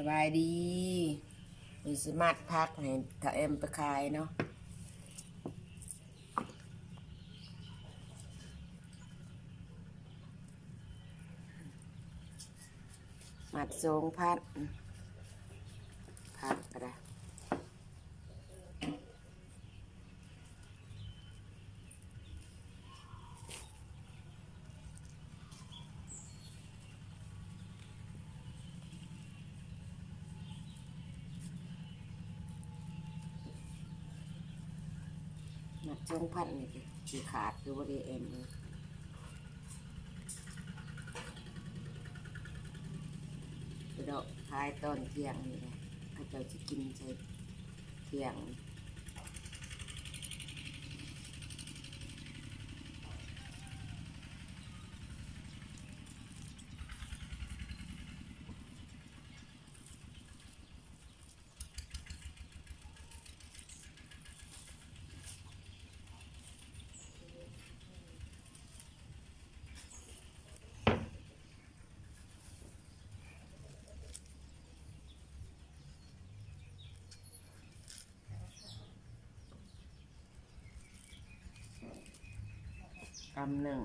สบายดีมีสมาร์ทพักให้ถ้าเอ็มไปขายเนาะมัดทรงพัดพัดก็ได้ มัดทรงพัดนี่คือขาดคือว่าดีเอ็นเลยไปดอกขายตอนเที่ยงนี่แหละเขาเจ้าจะกินใช้เที่ยง กำหนึ่ง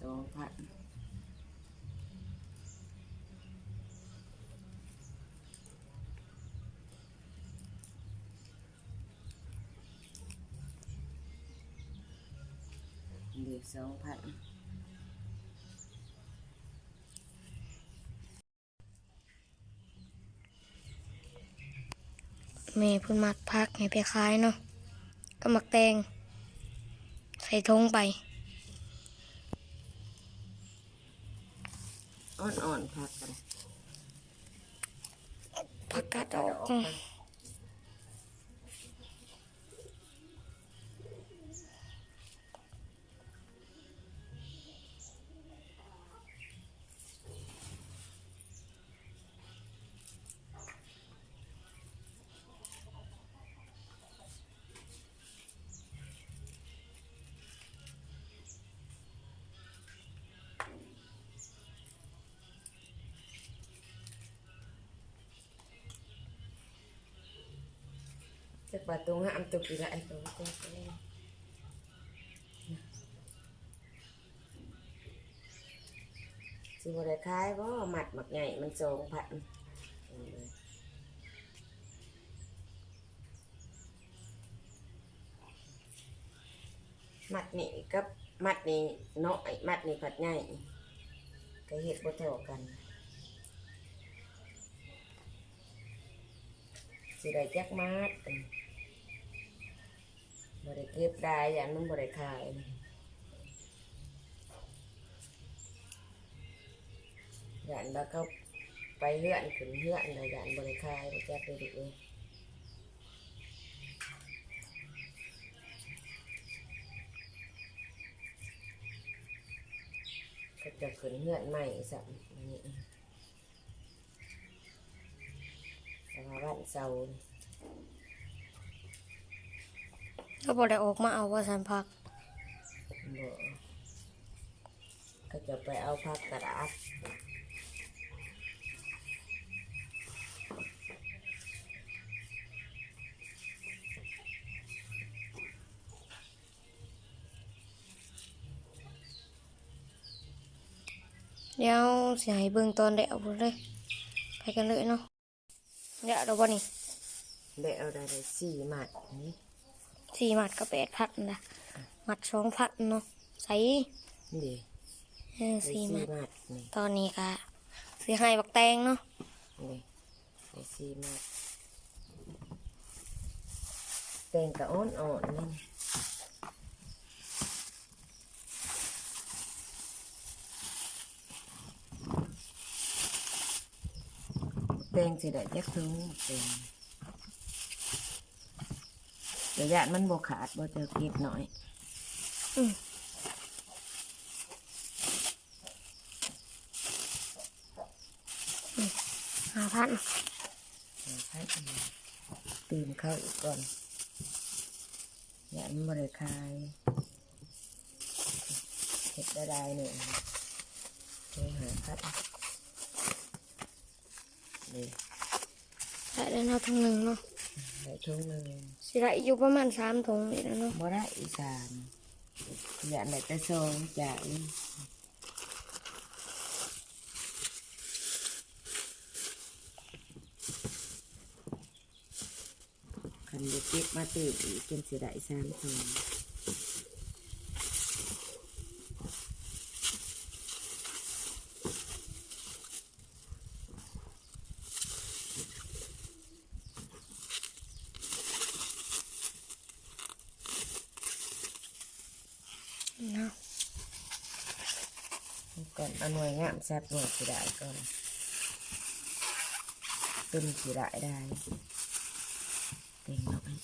สองพันเด็กสองพันแม่เพิ่นมัดพักให้ไปขายเนาะก็มักแตง ส่ทงไป อ่อนๆพักกัน ผักกาดออก จะปัดตรงห้ามตุกีละไอ้ตัวตัวตัวสิบได้ายบ่าหมัดหมักใหญ่มันสองพันเอาเลยมัดนี่กับมัดนี่น้อยมัดนี่ผัดใหญ่ก็เห็ดบ่เท่ากันสิได้จักมัด บ่ได้เก็บได้อย่างนบ่ได้ขายอย่างแล้วเขาไปเฮือนขึ้นเฮือนเลยอย่างบ่ได้ขายบ่จักเลยดิเอ้ยก็จะขึ้นเฮือนใหม่สักนี่แต่ว่าวันเสาร์นี่ ก็บ่ได้ออกมาเอาว่าสันพัก บ่ก็จะไปเอาผักกระดาษเดี๋ยวสิให้เบิ่งตอนเดเอาพุ่นเลยไปกันเลยเนาะเดี๋ยวเราบ่นี่ได้เอาได้ได้สี่หมัดนี่ สี่มัดก็แปดพันนะมัดสองพันเนาะใส่นี่เออได้สี่สี่มัดหมัดนี่ตอนนี้ก็สิให้บักแตงเนาะนี่ได้สี่หมัดแตงกะอ่อนอ่อนๆนี่แตงสิได้ยักถึงแตง ระยะมันบ่ขาดบ่เจอเก็บหน่อยห้าพันให้ตื่นเข้าอีกก่อนอย่ามันบริคายเห็ดได้ได้หนึ่งเฮหาพัดนี่ได้แล้วเนาะถุงหนึ่งเนาะ ได้ทุ่งหนึ่งสิได้อยู่ประมาณสามถุงนี่แล้วเนาะบ่ได้อีสานอยากได้แต่ซองจากนี่คันเด็กเก็บมาตื่นอีกจนสิได้สามซอง เนาะก่อนเอาหน่วยงามแซ่บหน่วยสีได้ก่อนต้นสิได้ได้เต็งน้อย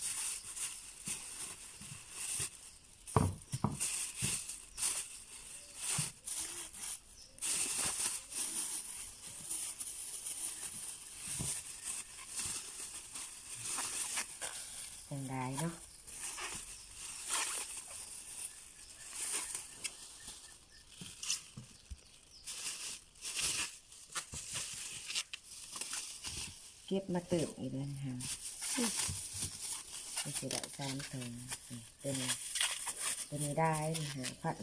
ยังได้เนาะเก็บมา เติมอีกแล้วนะฮะไม่ใช่ได้สามถุงนี่ตัวนี้ตัวนี้ได้นะฮะพัน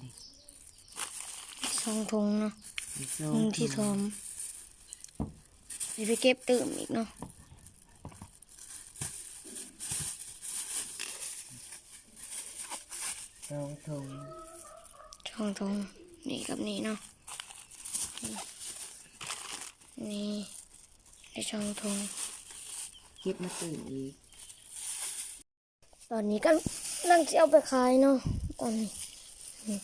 นี่สองถุงเนาะมีโซ่ถุงที่สองสิไปเก็บตื่มอีกเนาะสองถุงสองถุงนี่กับนี่เนาะนี่ ได้สองถุงเก็บมาเติมอีก ตอนนี้ก็นั่งจะเอาไปขายเนาะตอนนี้นี่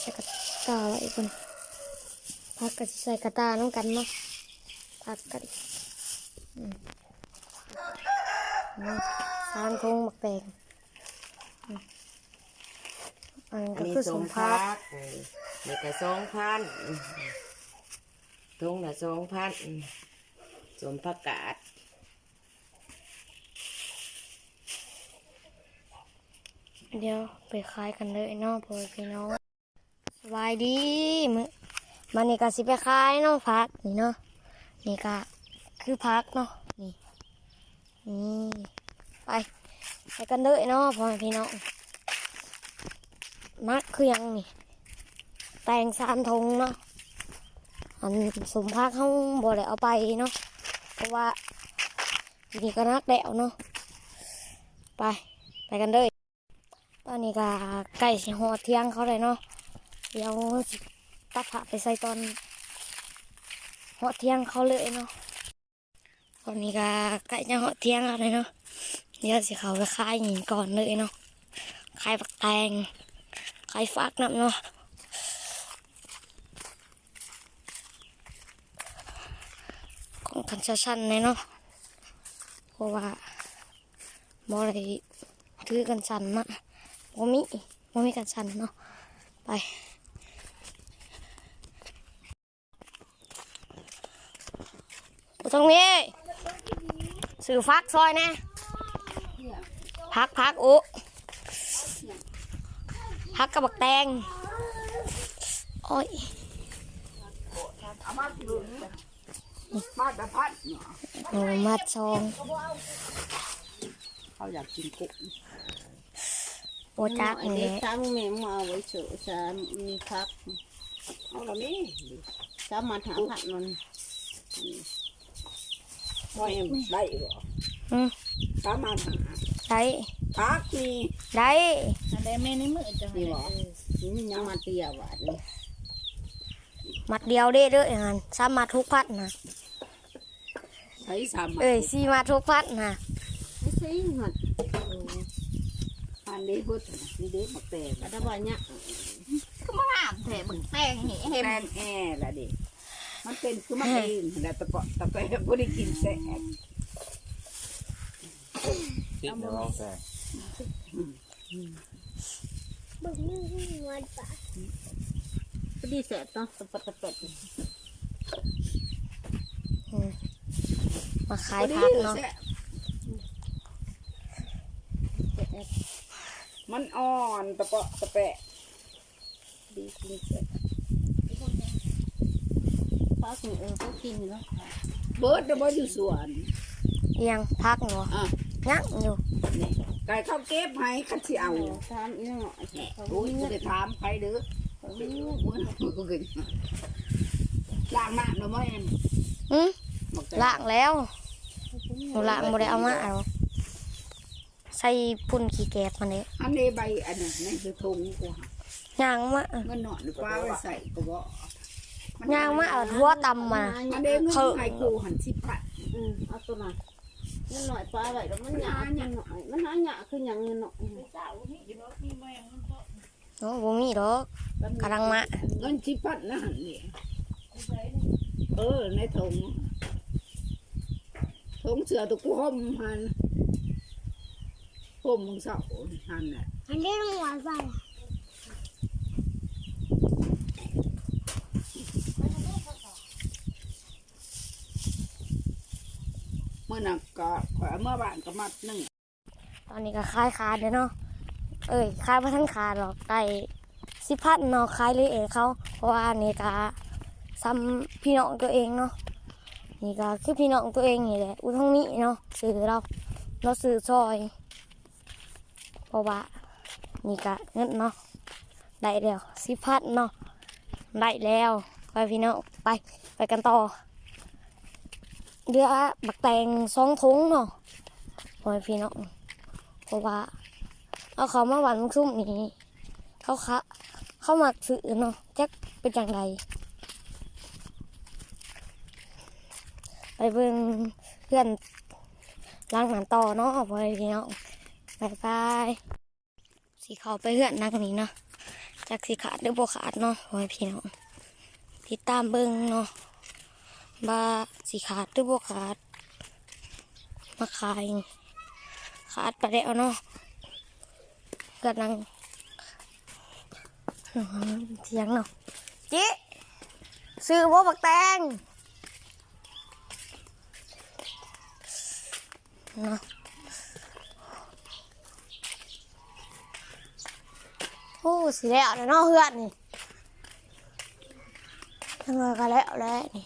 ใส่กระตาไว้ก่อนพักก็สิใส่กระตาน้องกันเนาะพักกันอืมนี่สามถุงหมักแตงอืมอันนี้อัก็นนี้คือสสมมพัพักกนี่ก็สองพันถุงละสองพัน สมพักกาดเดี๋ยวไปขายกันเลยเนาะพ่อพี่น้องสบายดีมึงมันนี่ก็สิไปขายเนาะพักนี่เนาะนี่ก็คือพักเนาะนี่นี่ไปไปกันเลยเนาะพ่อพี่น้องนักคือยังนี่แตงสามทงเนาะอันสมพักเขาบ่ได้เอาไปเนาะ เพราะว่าทีนี้ก็นักแดวเนาะไป ไปกันเลยตอนนี้ก็ใกล้สิหอดเที่ยงเขาเลยเนาะเดี๋ยวตัดผักไปใส่ตอนหอดเที่ยงเขาเลยเนาะตอนนี้ก็ใกล้จะหอดเที่ยงแล้วเลยเนาะเดี๋ยวสิเขาไปขายหญิงก่อนเลยเนาะขายปักแตงขายฟักน้ำเนาะ ของ คันชันๆเลยเนาะเพราะว่าบอได้ถือกันชันมาบ่มีบ่มีกันชันเนาะไปตรงนี้สื่อฟักซอยนะพักพักอุพักกระบักแตงโอ้ย บ้านตะพัดเนาะโอ้มัดซองเขาอยากกินกุ้งโอจักไอ้นี่เด็กแหละสามแม่มาเอาไว้เฉยสามมีพักเอาละนี่สามมาถามผัดมันว่าเอ็มได้บ่อืมสามมาถามได้พักนี่ได้อะไรแม่ในมือจังนี่บ่นี่ยังมาเตียหวานนี่มัดเดียวเด้เด้ออย่างนั้นสามมัดทุกพัดนะ ใช้สามมาเอ้ยสี่มัดทุกพัดนะไม่ใช่หมดอันนี้พุทธนี่เด็กบักแต่ก็ได้ว่าเนี่ยก็มาถามแถบึงแป้งนี่แฟนแอร์ละดิมันเป็นคือมันเองแล้วตะเปาะตะเปะบ่ได้กินแซ่บติดในรองแสงพอดีแซ่บเนาะตะเปะตะเปะ อืม มาขายพักเนาะมันอ่อนตะเปาะตะแปะดีจริงแซ่บพักนี่เออพวกกินแล้วเบิร์ดเดี๋ยวบ่อยู่สวนเอียงพักอยู่อะยักอยู่นี่ไก่ข้าวเก็บให้คัดสิเอาทานอีหน่อยโอ้ยจะได้ถามใครเด้อล้างน้ำแล้วมั้ยอืมบอกแต่ล้างแล้ว หนูล้างบ่ได้เอามาเอาใส่พุ่นขี้แกบมันเด้อันนี้ใบอันนั้นในคือทงกูหาย่างมาเงินหนอนฟ้าไว้ใส่ก็บ่ย่างมาเอาหัวตำมา อันนี้เงินให้กูหันสิพัดอืมเอาตัวน่ะมันหน่อยปลาไว้แล้วมันหยาหยาหน่อยมันหาหยาคือหยังเงินหน่อยโอ้บ่มีดอกกำลังมาเงินสิพัดนะหันนี่เออในทง ทงเสือตัวกูห่มหันห่มมึงเสาหันน่ะอันนี้ต้องหวานใส่เมื่อนักก็ขอเมื่อบ้านก็มัดหนึ่งตอนนี้ก็คลายขาดเด้อเนาะ เอ้ยคลายบ่ทันขาดหรอกไก่สิพัดเนาะคลายเลยเองเขา เพราะว่าอันนี่ก็ซ้ำพี่น้องตัวเองเนาะ นี่ก็คือพี่น้องตัวเองนี่แหละอุทงนี้เนาะซื้อเราเราซื้อซอยเพราะว่านี่ก็เงินเนาะได้แล้วสิพัดเนาะได้แล้วไปพี่น้องไปไปกันต่อเรือบักแตงสองถุงเนาะไปพี่น้องเพราะว่าเอาเขามาหวานซุ่มนี้เขาคะเข้ามาซื้อเนาะจักเป็นจังไร ไปเบิ่งเพื่อนล้างหมันต่อเนาะไปพี่น้องบายบายสีขาวไปเหือนนักนี้เนาะจากสีขาดหรือบ่ขาดเนาะไว้พี่น้องติดตามเบิ่งเนาะบาสีขาดหรือบ่ขาด มาขายขาดไปแล้วเนาะกำลังเสียงเนาะจิซื้อบ่บักแตง เนาะโอ้สิแล้วแล้วเนาะเพื่อนนี่ยังไงก็แล้วแล้วนี่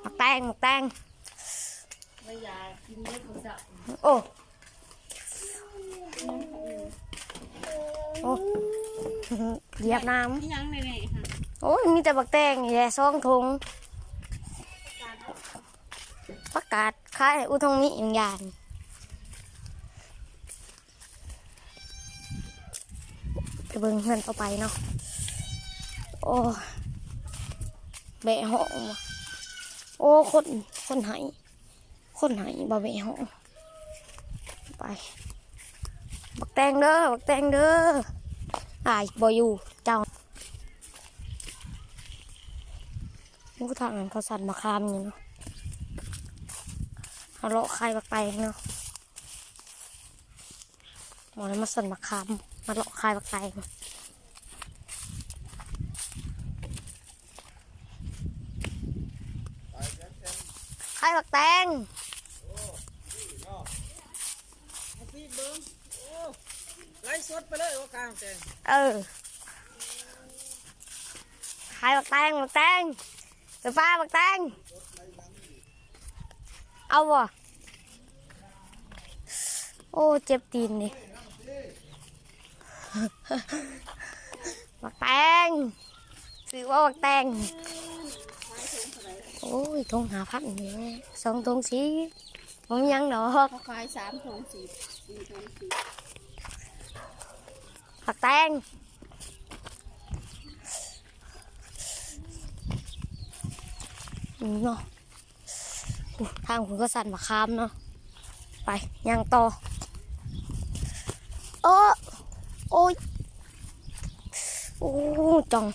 หมักแตงหมักแตงโอ้โอ้เหยียบน้ำยังในนี่ค่ะ โอ้ยมีแต่บักแตงนี่แหละซองถุงประกาศขายอุทงมีอย่างยางไปเบิ่งเพื่อนต่อไปเนาะโอ้ยแบะห้องโอ้คนคนไหายคนไหายบ่แบะห้องไปบักแตงเด้อบักแตงเด้ออายบ่อยู่ เจ้ามูทางนั้นเขาสั่นมาคามอยู่เนาะเอาเลาะใครบักแตงเนาะหมอนั้นมาสั่นมาคามมาเลาะคายบักแตงคายบักแตงไล่สดไปเลยว่ากลางแจงเออคายบักแตงบักแตงไปป้าบักแตงเอาบ่โอ้เจ็บตีนดิบักแตงผักแตง โอ้ยทงหาพันนี่สองทงสีผมยังดอกเขาขายสามถุงสี่สี่ถุงสี่ ผักแตงอืม เนาะอู้ทางผมก็สั่นมาคามเนาะไปย่างต่อเออโอ้ยโอ้จอง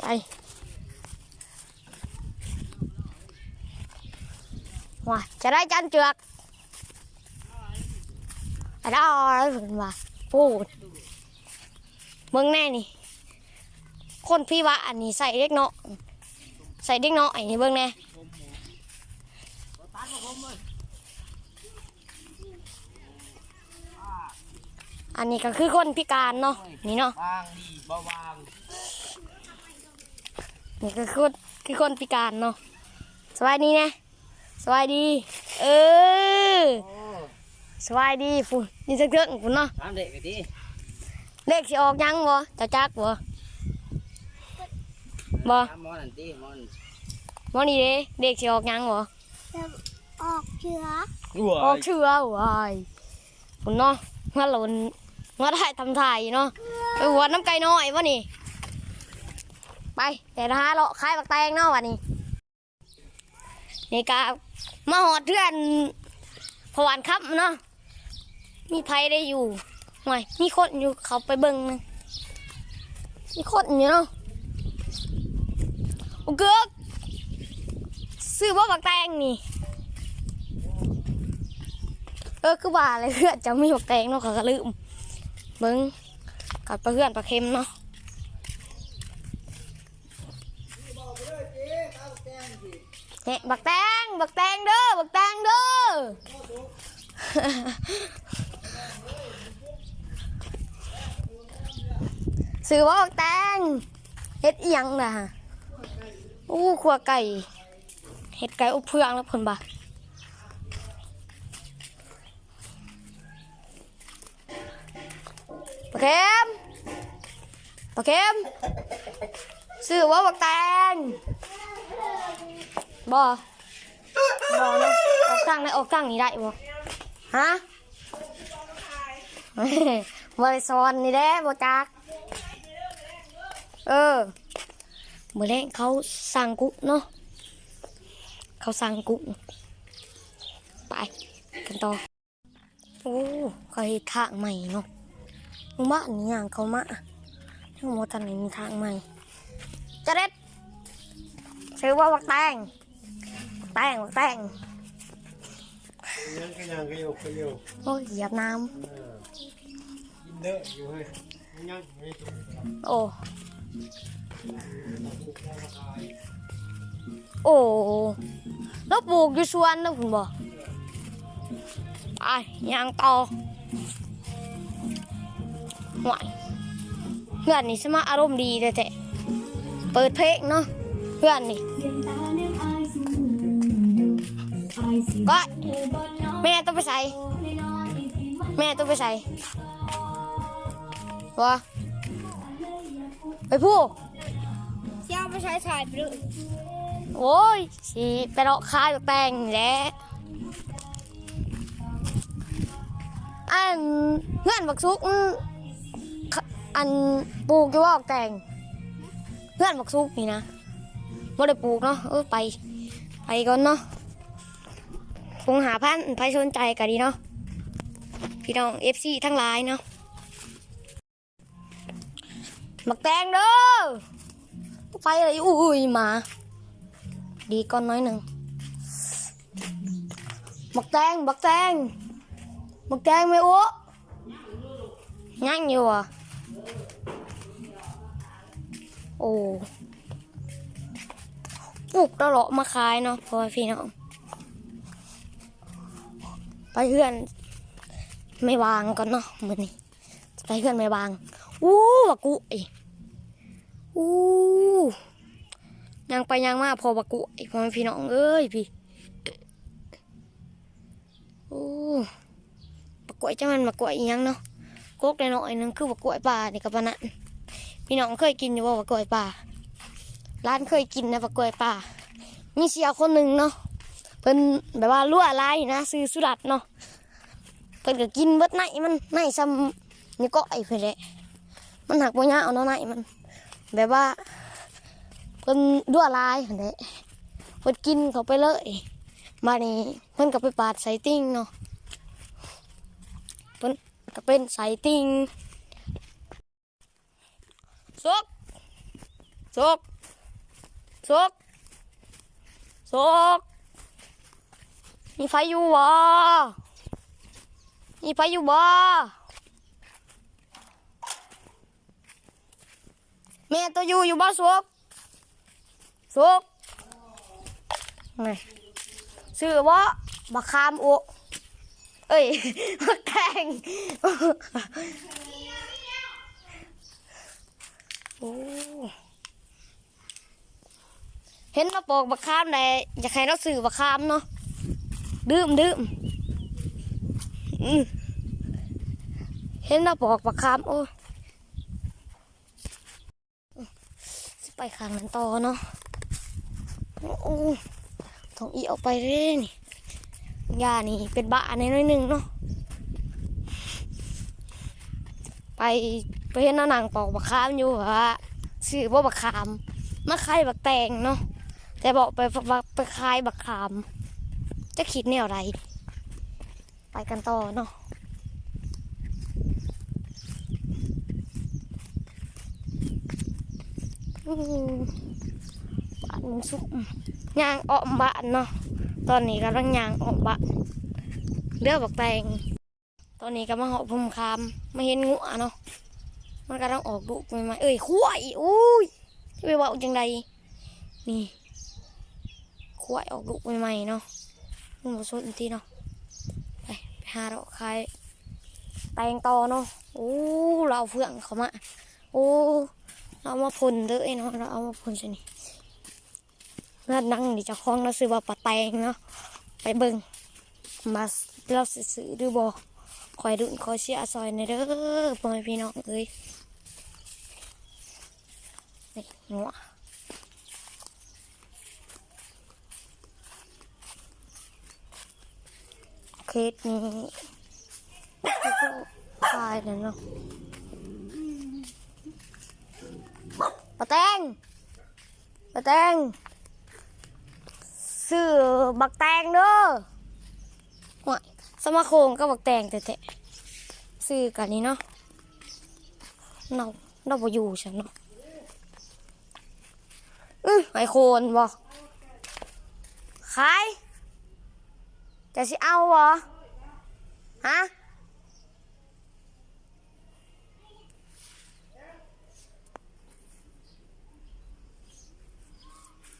ไปว้าจะได้จันเจือกอะไรอะไรเห็นว่าพูดเมืองแน่นี่ คนพี่ว่าอันนี้ใส่เด็กเนาะ ส่เด็กเนาะไอ้นี่เบิ่งแน่อันนี้ก็คือคนพิการเนาะนี่เนาะวางดีบ่วางนี่ก็คือคือคนพิการเนาะสบายดีนะสบายดี เออสบายดีฝุ่นนี่จะเกิงฝุ่นเนาะถามเด็กกันดิเลขสิออกยังบ่เจ้าจักบ่บ่ถามหมอนั่นดิหมอน บ่นี่เด้เลขสิออกยังบ่ออกเชื้อออกเชื่อว้ายฝุ่นเนาะเมื่อหล่นเมื่อถ่ายทำถ่ายเนาะไปหัวน้ำไก่น้อยวะนี่ ไปแต่ละฮะเลาะคายบักแตงเนาะวันนี้นี่กามาหอดเทือนพวานครับเนาะมีไผได้อยู่ห่วยมีคนอยู่เขาไปเบิ่งนะมีคนอยู่เนาะโอ้เกือก ซื้อบ่บักแตงนี่ เออคือว่าอะไรเพื่อนจะมีบักแตงเนาะขาก็ลืมเบิ่งกัดปลาเพื่อนปลาเค็มเนาะเฮ้บักแตงบักแตงเด้อบักแตงเด้อสื่อว่าบักแตงเฮ็ดอียังน่ะอู้ขัวไก่ เฮ็ดไก่อบเพื่องแล้วเพิ่นบ่าปลาเค็มปลาเค็มสื่อว่าบักแตงบ่บ่เนาะออกทางได้ออกทางนี้ได้บ่ฮะบ่ได้สอนนี่แหละบ่จัก เออมื้อแรกเขาสั่งกุเนาะ เขาสั่งกุไปกันต่อ โอ้เขาเฮ็ดทางใหม่เนาะหมู่บ้านนี้อย่างเขามาทั้งหมดตอนนี้มีทางใหม่จะเด็ดซื้อว่าบักแตงแป้งแป้งยังก็ยังก็อยู่ก็อยู่โอ้ยเหยียบน้กินเด้ออยู่เฮ้ยยังไม่ถูกำโอ้ โอ้แล้วปลูกอยู่สวนนะคุณบอกไปยางต่อหวยเพื่อนนี่สมาอารมณ์ดีแต่แต่เปิดเพลงเนาะเพื่อนนี่ก็แม่ต้องไปใส่แม่ต้องไปใส่วะไปพูดเที่ยวไปใช้ถ่ายไปเลย โอ้ยสิไปเลาะคาแปลงนี่แหละอันเพื่อนบักซุกอันปลูกอยู่ว่าบักแตงเพื่อนบักซุกนี่นะไม่ได้ปลูกเนาะเออไป ไปก่อนเนาะคงหาพันไปสนใจกันดีเนาะพี่น้องเอฟซีทั้งหลายเนาะบักแตงเด้อไปเลยอุ้ยมา ดีก้อนน้อยหนึ่งบักแตงบักแตงบักแตงไม่อ้วย่างอยู่อะโอ้ปลูกตลอดมาขายเนาะพ่อพี่น้องไปเพื่อนไม่วางก่อนเนาะมือนี้ไปเพื่อนไม่วางอู้บักกุไออู้ ยังไปยังมาพอบักกุไอพ่อแม่พี่น้องเอ้ยพี่โอ้บักกล้วยจังมันบักกล้วยอีหยังเนาะกกน้อยนึงคือบักกล้วยป่านี่กับปะนันพี่น้องเคยกินอยู่บ่บักกล้วยป่าร้านเคยกินนะบักกล้วยป่ามีเสียคนหนึ่งเนาะเพิ่นแบบว่าลั่วลายนะซื้อสุรัดเนาะเพิ่นก็กินเบิดไหนมันไหนซ้ำนี่ก็ไอ้เพิ่นแหละมันหักบ่ยาวเนาะไหนมันแบบว่า เพิ่นดัวลายหั่นแหละเพิ่นกินเขาไปเลยมานี่เพิ่นก็ไปปาดใส่ติ่งเนาะเพิ่นก็เป็นใส่ติ่งซกซกซกซกมีไฟอยู่บ่มีไฟอยู่บ่แม่ตัวอยู่อยู่บ่ซก สุกไงซื้อว่าบักคามอุเอ้ยบักแตงโอ้เห็นเราปอกบักขามได้อยากให้เราสื่อบักขามเนาะดื่มดื่มเห็นเราปอกบักขามโอ้ยไปข้างนั้นต่อเนาะ โอ้ต้องอีออกไปเรื่อยนี่ยานี่เป็นบ้าในน้อยหนึ่งเนาะไปไปเห็นน้าหนังปอกบักขามอยู่ว่าสื่อว่าบักขามมาขายบักแตงเนาะแต่บอกไปไปไปขายบักขาม จะคิดแนวไรไปกันต่อเนาะอื สุกยางออมบ้านเนาะตอนนี้กำลังยางออมบ้านเลือกบักแตงตอนนี้ก็มาเหาะพุ่มคามมาเห็นงูอะเนาะมันกำลังออกลูกใหม่ๆเอ้ยขั้วอีอุ้ยไปบอกจังใดนี่ขั้วออกลูกใหม่ๆเนาะมันมาสุดทีเนาะไปไปหาเราขายแตงต่อเนาะโอ้เราเอาเฟื่องเขามาโอ้เราเอามาพ่นเด้อไอ้เนาะเราเอามาพ่นใช่นี่ น่านั่งดิเจะคล้องเราซื้อว่าปลาแตงเนาะไปเบิ่งมาเราซื้อหรือบ่คอยดุนคอยเชียร์ซอยในเด้อพ่อแม่พี่น้องเอ้ยนี่งัวเคสนี้แล้วก็ตายแล้วเนาะปะแตงปะแตง ซื้อบักแตงเด้อหวยสมาโคงก็บักแตงแต่แต่ซื้อกันนี้เนาะเราเราบ่อยู่ฉันเนาะอือไอโคนบ่ขายจะสิเอาบ่ฮะ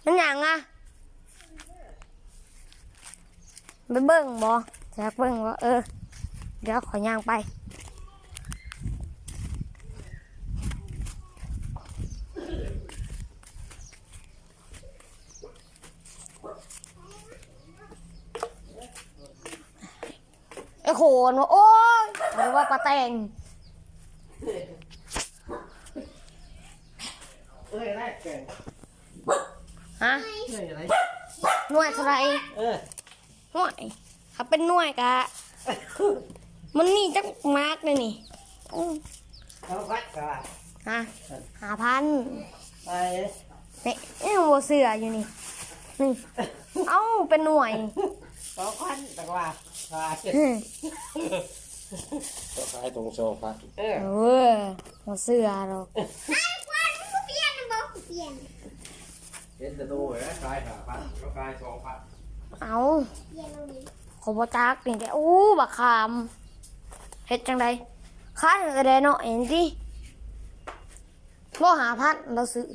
มันหยังอะ ไปเบิ่งบ่อยากเบิ่งบ่เออ เดี๋ยวขอย่างไปไอ้โขนว่าโอ๊ยหรือว่าปลาแตงเอ้ยแรกเก่งฮะเอ้ยอะไรหน่วยเท่าไหรเออ หน่วยถ้าเป็นหน่วยกะมันนี่จักมากเลยนี่อื้อเอาพัดกันฮะหาพันไปนี่เอ้ยหัวเสืออยู่นี่นี่เอ้าเป็นหน่วยสองพันตะกว่าไปก็ขายตรงโซฟาเออเออหัวเสือหรอกเปลี่ยนบอกเปลี่ยนเห็นแต่ดูเหรอขายห้าพันก็ขายสองพัน เอาขอบจักนี่แกโอ้บักขามเฮ็ดจังไดค้าก็ได้เนาะเห็นสิบ่หาพันเราซื้อ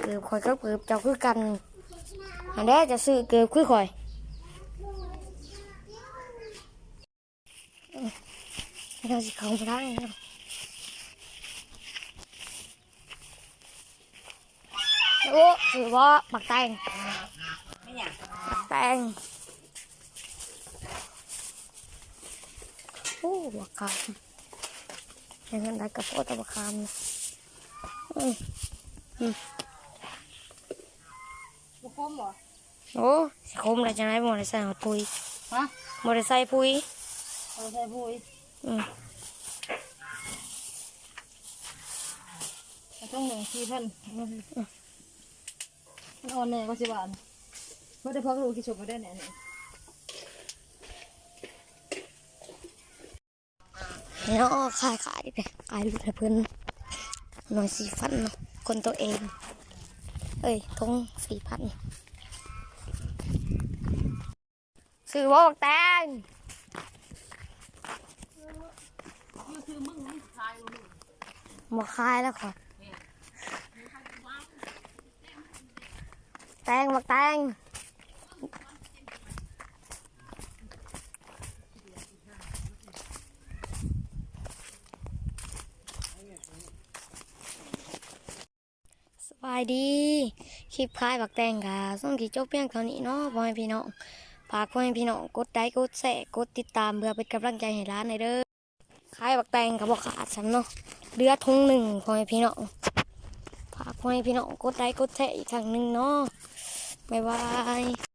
เกือบข่อยก็เกือบเจ้าคือกันอันนี้จะซื้อเกือบคือข่อยเราสิเข้าไปได้เนาะ โอ้ถือว่าบักแตงบักแตงโอ้บักขามยังไงได้กระโปรงแต่บักขามนะอืมอืมบุคคลเหรอโอ้สิคมอะไรจังไรบ่ได้ใส่หอดปุ๋ยฮะบ่ได้ใส่ปุ๋ยเอาใส่บุยอืมเอาต้องหนึ่งสี่พัน มันอ่อนแน่ก็สิบาทไม่ได้พักลูกกี่ชมมาได้แน่เนี่ยแล้วขายขายดิขายลูกให้เพิ่นหน่อยสี่พันเนาะคนตัวเอง เอ้ยทงสี่พันซื้อว่าบักแตงมาขายแล้วขอ ตงบักแตงสบายดี คลิปคลายบักแตงค่ะส่งกี่จบเพียงเท่านี้เนาะพ่อแม่พี่น้องฝากพ่อแม่พี่น้องกดไลค์กดแชร์กดติดตามเพื่อเป็นกำลังใจให้ร้านในเด้อคลายบักแตงกับบอกขาดซ้ำเนาะเรือทงหนึ่งพ่อแม่พี่น้องฝากพ่อแม่พี่น้องกดไลค์กดแชร์อีกครั้งหนึ่งเนาะ บ๊ายบาย